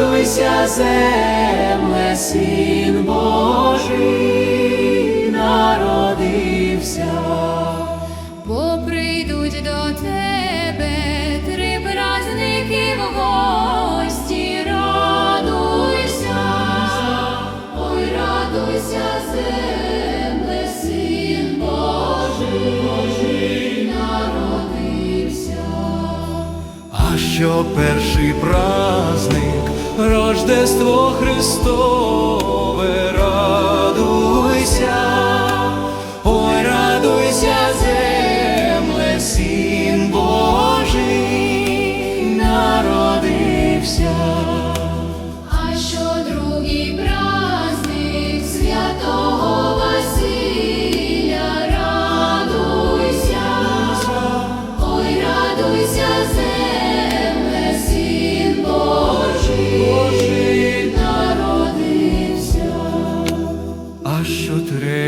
радуйся, земле, син Божий народився. Бо прийдуть до тебе три праздники в гості, радуйся, ой, радуйся, земле, син Божий народився. А що перший праздник, Рождество Христове,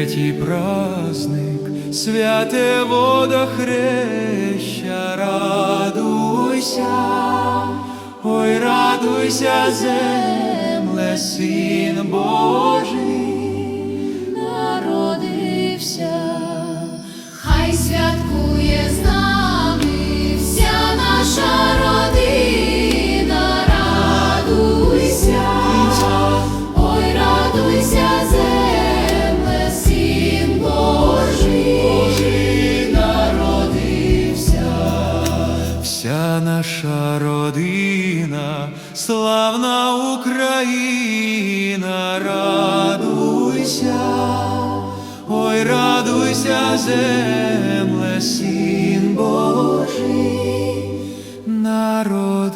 третій праздник, святе водохреща, радуйся, ой, радуйся, земле, син Божий. Наша родина, славна Україна, радуйся, ой, радуйся, земле, син Божий народився.